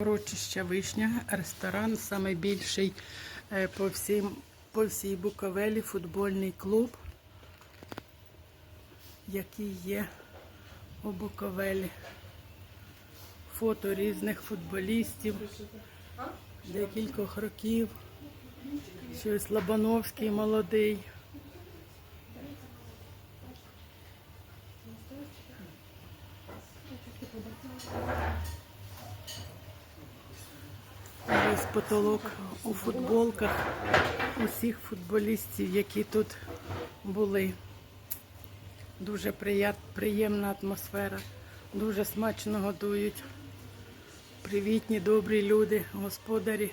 Урочища Вишня, ресторан, найбільший по, всім, по всій Буковелі футбольний клуб, який є у Буковелі. Фото різних футболістів, декількох років. Щось Лобановський молодий. Потолок у футболках усіх футболістів, які тут були. Дуже приємна атмосфера, дуже смачно годують. Привітні, добрі люди, господарі.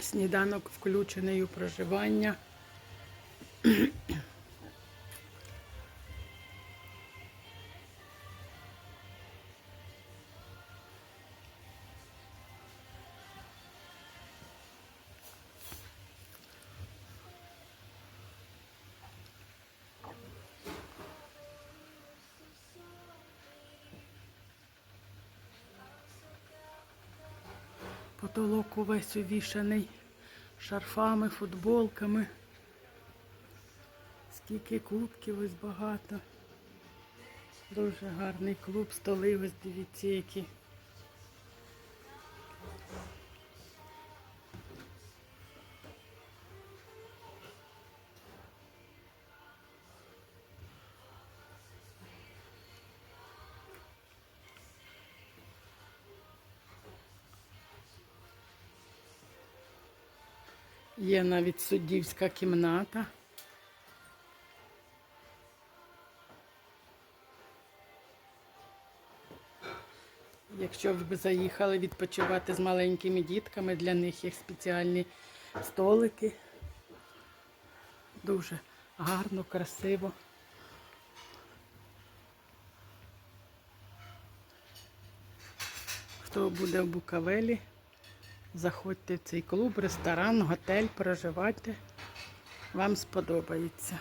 Сніданок включений у проживання. Потолок увесь увішаний шарфами, футболками. Скільки клубків ось багато. Дуже гарний клуб, столи ось дивіться які. Є навіть суддівська кімната. Якщо ви заїхали відпочивати з маленькими дітками, для них є спеціальні столики. Дуже гарно, красиво. Хто буде в Букавелі, заходьте в цей клуб, ресторан, готель, проживайте. Вам сподобається.